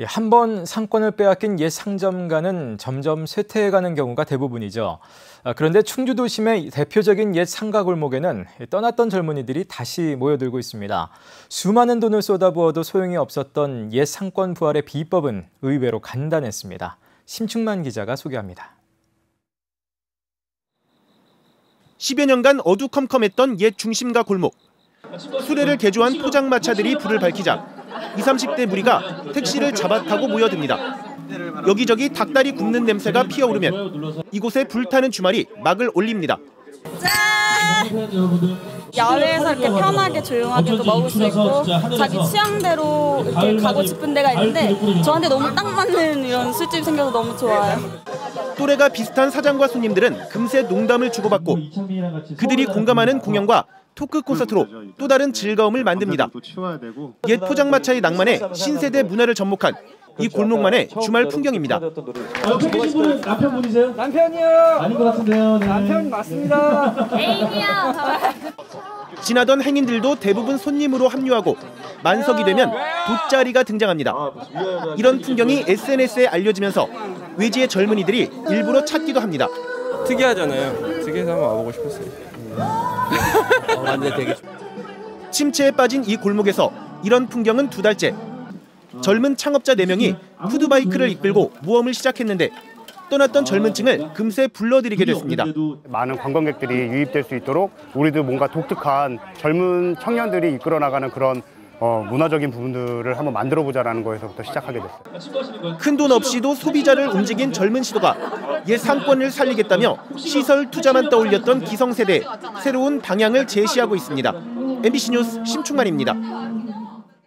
예, 한번 상권을 빼앗긴 옛 상점가는 점점 쇠퇴해가는 경우가 대부분이죠. 아, 그런데 충주 도심의 대표적인 옛 상가 골목에는 떠났던 젊은이들이 다시 모여들고 있습니다. 수많은 돈을 쏟아부어도 소용이 없었던 옛 상권 부활의 비법은 의외로 간단했습니다. 심충만 기자가 소개합니다. 10여 년간 어두컴컴했던 옛 중심가 골목. 수레를 개조한 포장마차들이 불을 밝히자 20, 30대 무리가 택시를 잡아타고 모여듭니다. 여기저기 닭다리 굽는 냄새가 피어오르면 이곳에 불타는 주말이 막을 올립니다. 야외에서 이렇게 편하게 조용하게도 먹을 수 있고 자기 취향대로 이렇게 가고 싶은 데가 있는데 저한테 너무 딱 맞는 이런 술집이 생겨서 너무 좋아요. 또래가 비슷한 사장과 손님들은 금세 농담을 주고받고 그들이 공감하는 공연과 토크 콘서트로 또 다른 즐거움을 만듭니다. 옛 포장마차의 낭만에 신세대 문화를 접목한 이 골목만의 주말 풍경입니다. 옆에 계신 분은 남편분이세요? 남편이요. 아닌 것 같은데요. 네. 남편 맞습니다. 애인이요. 지나던 행인들도 대부분 손님으로 합류하고 만석이 되면 돗자리가 등장합니다. 이런 풍경이 SNS에 알려지면서 외지의 젊은이들이 일부러 찾기도 합니다. 특이하잖아요. 특이해서 한번 와보고 싶었어요. 되게 침체에 빠진 이 골목에서 이런 풍경은 두 달째. 젊은 창업자 4명이 푸드바이크를 이끌고 모험을 시작했는데 떠났던 젊은 층을 금세 불러들이게 됐습니다. 많은 관광객들이 유입될 수 있도록 우리도 뭔가 독특한 젊은 청년들이 이끌어 나가는 그런 어, 문화적인 부분들을 한번 만들어 보자라는 거에서부터 시작하게 됐어요. 큰 돈 없이도 소비자를 움직인 젊은 시도가 옛 상권을 살리겠다며 시설 투자만 떠올렸던 기성세대 새로운 방향을 제시하고 있습니다. MBC 뉴스 심충만입니다.